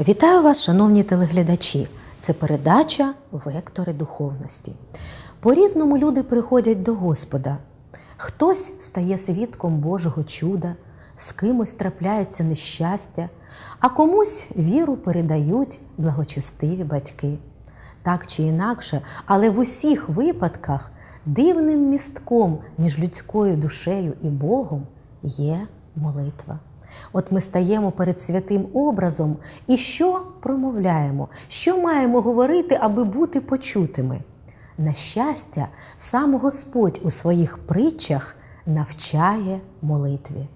Вітаю вас, шановні телеглядачі! Це передача Вектори духовності. По різному люди приходять до Господа. Хтось стає свідком Божого чуда, з кимось трапляється нещастя, а комусь віру передають благочестиві батьки. Так чи інакше, але в усіх випадках дивним містком між людською душею і Богом є молитва. От ми стаємо перед святим образом і що промовляємо, що маємо говорити, аби бути почутими. На щастя, сам Господь у своїх притчах навчає молитві.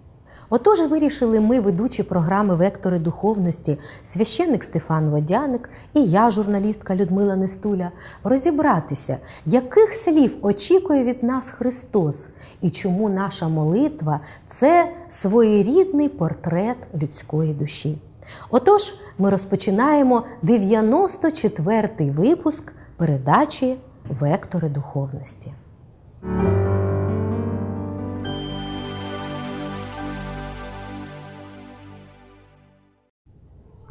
Отож, вирішили ми, ведучі програми Вектори духовності, священник Стефан Водяник і я, журналістка Людмила Нестуля, розібратися, яких слів очікує від нас Христос і чому наша молитва це своєрідний портрет людської душі. Отож, ми розпочинаємо 94-й випуск передачі Вектори духовності.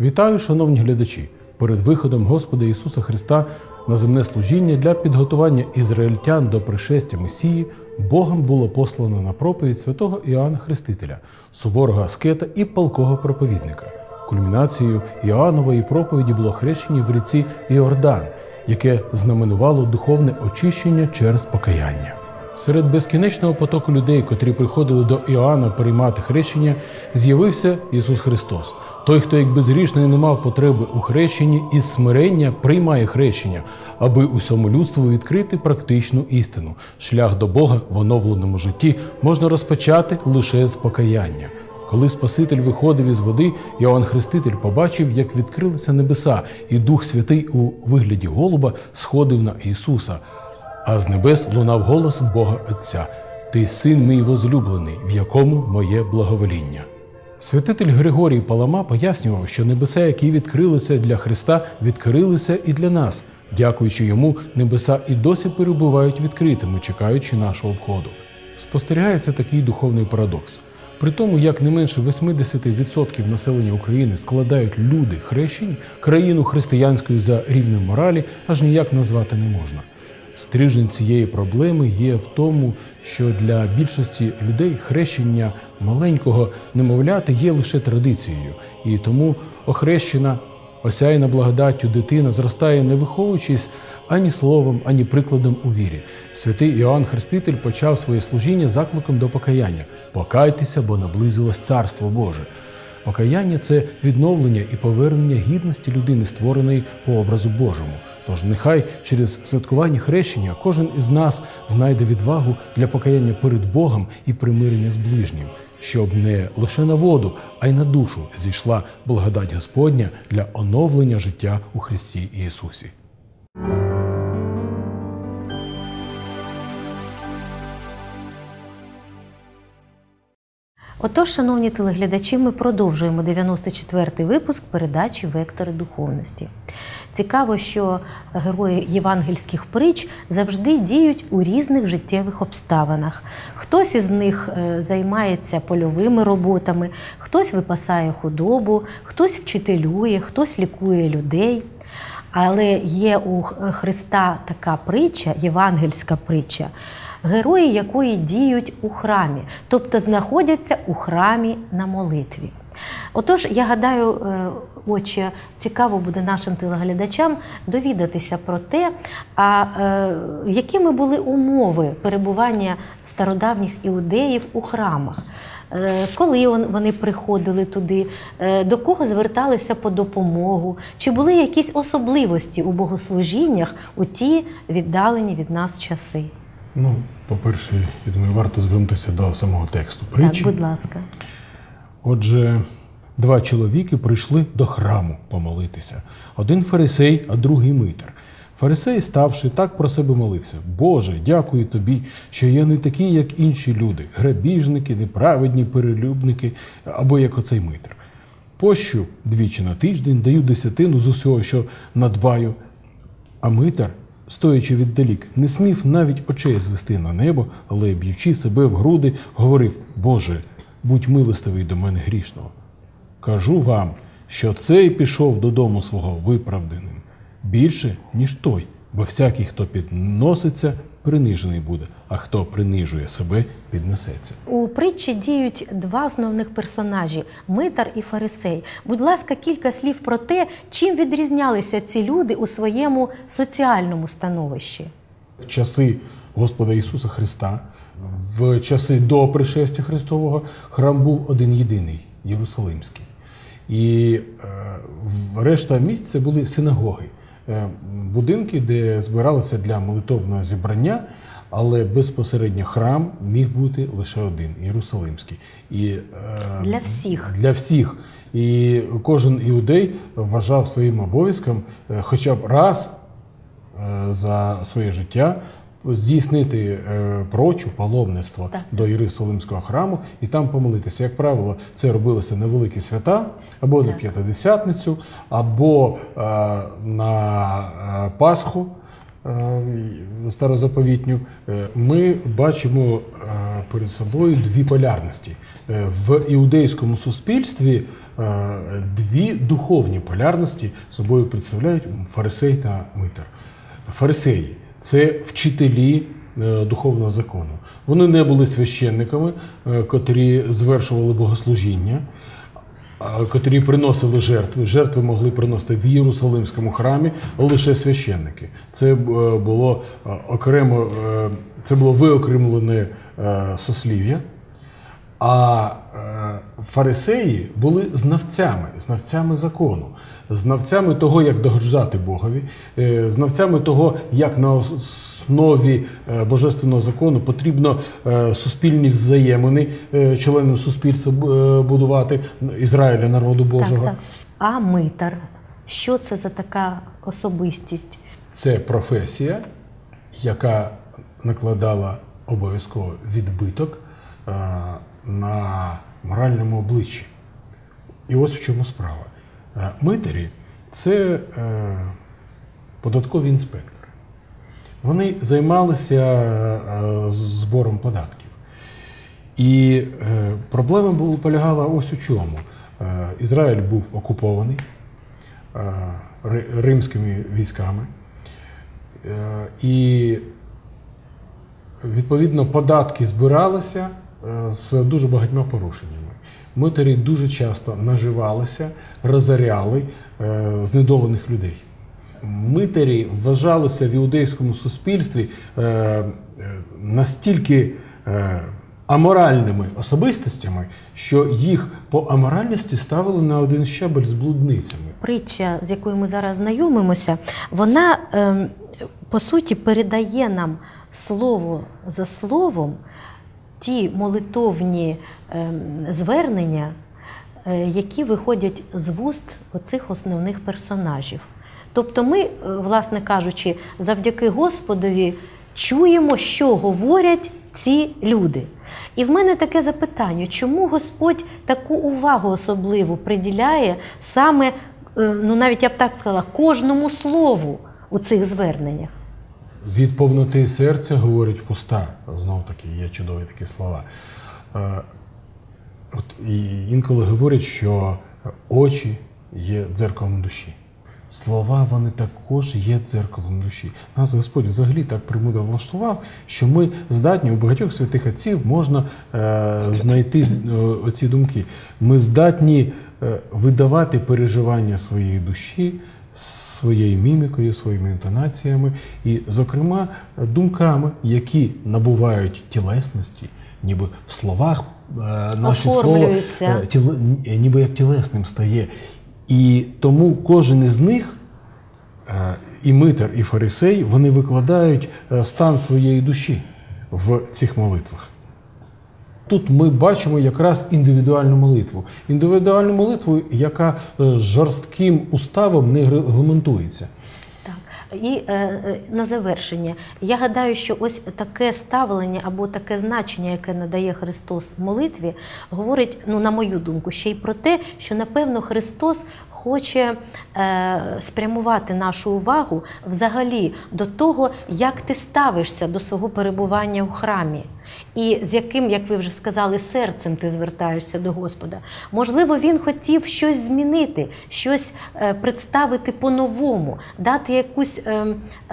Вітаю, шановні глядачі! Перед виходом Господа Ісуса Христа на земне служіння для підготування ізраїльтян до пришестя Месії Богом було послано на проповідь святого Іоанна Хрестителя, суворого аскета і палкого проповідника. Кульмінацією Іоаннової проповіді було хрещення в ріці Іордан, яке знаменувало духовне очищення через покаяння. Серед безкінечного потоку людей, котрі приходили до Іоанна приймати хрещення, з'явився Ісус Христос. Той, хто як безгрішний не мав потреби у хрещенні, із смирення приймає хрещення, аби усьому людству відкрити практичну істину. Шлях до Бога в оновленому житті можна розпочати лише з покаяння. Коли Спаситель виходив із води, Іоанн Хреститель побачив, як відкрилися небеса, і Дух Святий у вигляді голуба сходив на Ісуса. А з небес лунав голос Бога Отця: Ти син мій возлюблений, в якому моє благовоління. Святитель Григорій Палама пояснював, що небеса, які відкрилися для Христа, відкрилися і для нас. Дякуючи йому, небеса і досі перебувають відкритими, чекаючи нашого входу. Спостерігається такий духовний парадокс. При тому, як не менше 80% населення України складають люди хрещені, країну християнською за рівнем моралі аж ніяк назвати не можна. Стрижень цієї проблеми є в тому, що для більшості людей хрещення маленького немовляти є лише традицією, і тому охрещена, осяяна благодаттю дитина зростає, не виховуючись ані словом, ані прикладом у вірі. Святий Іоанн Хреститель почав своє служіння закликом до покаяння: покайтеся, бо наблизилось Царство Боже. Покаяння це відновлення і повернення гідності людини, створеної по образу Божому. Тож нехай через святкування хрещення кожен із нас знайде відвагу для покаяння перед Богом і примирення з ближнім, щоб не лише на воду, а й на душу зійшла благодать Господня для оновлення життя у Христі Ісусі. Отож, шановні телеглядачі, ми продовжуємо 94-й випуск передачі Вектори духовності. Цікаво, що герої євангельських притч завжди діють у різних життєвих обставинах. Хтось із них займається польовими роботами, хтось випасає худобу, хтось вчителює, хтось лікує людей. Але є у Христа така притча, євангельська притча, герої якої діють у храмі, тобто знаходяться у храмі на молитві. Отож, я гадаю, отче, цікаво буде нашим телеглядачам довідатися про те, а якими були умови перебування стародавніх іудеїв у храмах. Коли вони приходили туди, до кого зверталися по допомогу, чи були якісь особливості у богослужіннях у ті віддалені від нас часи? Ну, по-перше, я думаю, варто звернутися до самого тексту притчі. Так, будь ласка. Отже, два чоловіки прийшли до храму помолитися: один фарисей, а другий митар. Фарисей, ставши, так про себе молився: Боже, дякую тобі, що я не такий, як інші люди, грабіжники, неправедні перелюбники або як оцей митр. Пощу двічі на тиждень даю десятину з усього, що надбаю. А митар, стоячи віддалік, не смів навіть очей звести на небо, але б'ючи себе в груди, говорив: Боже, будь милостивий до мене грішного. Кажу вам, що цей пішов додому свого виправданим більше, ніж той, бо всякий, хто підноситься, принижений буде, а хто принижує себе, піднесеться. У притчі діють два основних персонажі Митар і Фарисей. Будь ласка, кілька слів про те, чим відрізнялися ці люди у своєму соціальному становищі. В часи Господа Ісуса Христа, в часи до пришестя Христового, храм був один єдиний Єрусалимський. І е, решта місць це були синагоги, е, будинки, де збиралися для молитовного зібрання, але безпосередньо храм міг бути лише один Єрусалимський. І, е, Для всіх. для всіх. І кожен іудей вважав своїм обов'язком е, хоча б раз е, за своє життя здійснити прочу паломництво Так. до Єрусалимського храму і там помолитися. Як правило, це робилося на великі свята, або на п'ятидесятницю, або на Пасху. Е, Старозаповітню, Е, ми бачимо е, перед собою дві полярності. В іудейському суспільстві дві духовні полярності собою представляють фарисей та митар. Фарисеї це вчителі духовного закону. Вони не були священниками, котрі звершували богослужіння, котрі приносили жертви. Жертви могли приносити в Єрусалимському храмі лише священники. Це е, було е, окремо, е, це було виокремлене сослів'я. А фарисеї були знавцями, знавцями закону, знавцями того, як догоджати Богові, е, знавцями того, як на основі е, божественного закону потрібно е, суспільні взаємини членам суспільства будувати Ізраїля, народу Божого. Так, так. А митар, що це за така особистість? Це професія, яка накладала обов'язково відбиток на моральному обличчі. І ось в чому справа. Е, Митарі це е, податкові інспектори. Вони займалися е, збором податків. І проблема полягала ось у чому. Ізраїль був окупований римськими військами. І відповідно податки збиралися з дуже багатьма порушеннями. Митарі дуже часто наживалися, розоряли е, знедолених людей. Митарі вважалися в іудейському суспільстві е, е, настільки аморальними особистостями, що їх по аморальності ставили на один щабель з блудницями. Притча, з якою ми зараз знайомимося, вона ем, по суті передає нам слово за словом ті молитовні ем, звернення, е, які виходять з вуст оцих основних персонажів. Тобто ми, е, власне кажучи, завдяки Господові чуємо, що говорять ці люди. І в мене таке запитання: чому Господь таку увагу особливу приділяє саме, е, ну навіть я б так сказала, кожному слову у цих зверненнях? Від повноти серця говорять пуста. Знов таки є чудові такі слова. Е, От і інколи говорять, що очі є дзеркалом душі. Слова вони також є дзеркалом душі. Нас Господь взагалі так примудро влаштував, що ми здатні у багатьох святих отців можна е, знайти е, оці думки. Ми здатні е, видавати переживання своєї душі своєю мімікою, своїми інтонаціями і, зокрема, думками, які набувають тілесності, ніби в словах е, слово Оформлюються. е, тіле, ніби як тілесним стає. І тому кожен із них, е, і митар, і фарисей, вони викладають стан своєї душі в цих молитвах. Тут ми бачимо якраз індивідуальну молитву. Індивідуальну молитву, яка е, жорстким уставом не регламентується. І е, е, на завершення, я гадаю, що ось таке ставлення або таке значення, яке надає Христос молитві, говорить, ну на мою думку, ще й про те, що напевно Христос хоче е, спрямувати нашу увагу взагалі до того, як ти ставишся до свого перебування в храмі. І з яким, як ви вже сказали, серцем ти звертаєшся до Господа. Можливо, він хотів щось змінити, щось е, представити по-новому, дати якусь е,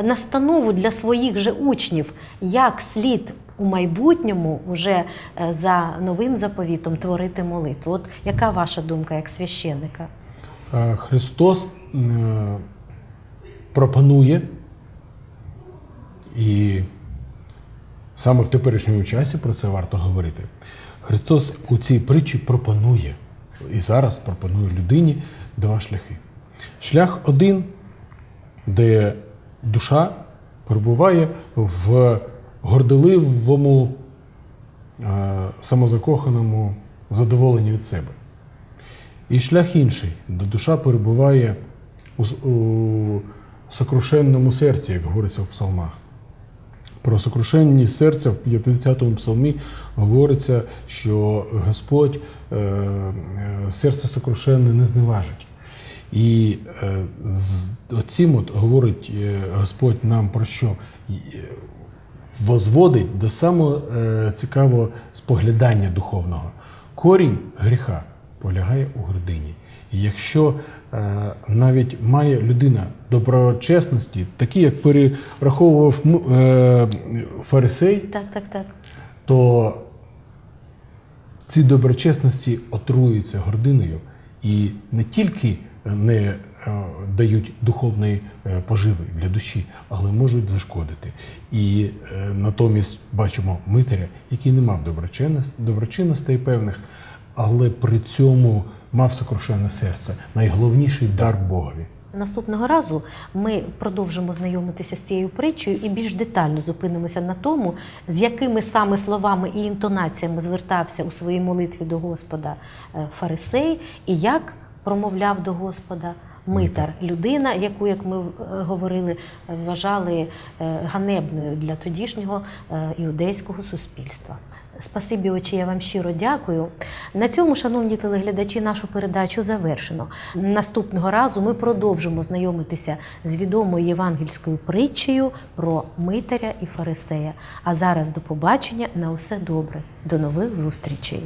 настанову для своїх же учнів, як слід у майбутньому, вже е, за новим заповітом, творити молитву. От яка ваша думка як священника? Христос пропонує, і саме в теперішньому часі про це варто говорити. Христос у цій притчі пропонує і зараз пропонує людині два шляхи. Шлях один, де душа перебуває в горделивому, е, самозакоханому задоволенні від себе. І шлях інший, де душа перебуває у сокрушенному серці, як говориться в псалмах. Про сокрушенність серця в 50-му псалмі говориться, що Господь е, е, серце сокрушенне не зневажить. І е, з оцім от говорить Господь нам про що? Возводить до самого цікавого споглядання духовного. Корінь гріха полягає у гордині. І якщо навіть має людина доброчесності, такі, як перераховував е, фарисей, Так, так, так. то ці доброчесності отруюються гординою і не тільки не е, дають духовної е, поживи для душі, але можуть зашкодити. І е, натомість бачимо митаря, який не мав доброчинностей певних, але при цьому мав сокрушене серце, найголовніший дар Богові. Наступного разу ми продовжимо знайомитися з цією притчею і більш детально зупинимося на тому, з якими саме словами і інтонаціями звертався у своїй молитві до Господа е, фарисей, і як промовляв до Господа митар, людина, яку, як ми е, говорили, вважали е, ганебною для тодішнього е, іудейського суспільства. Спасибі, очі, я вам щиро дякую. На цьому, шановні телеглядачі, нашу передачу завершено. Наступного разу ми продовжимо знайомитися з відомою євангельською притчею про митаря і фарисея. А зараз до побачення на усе добре. До нових зустрічей.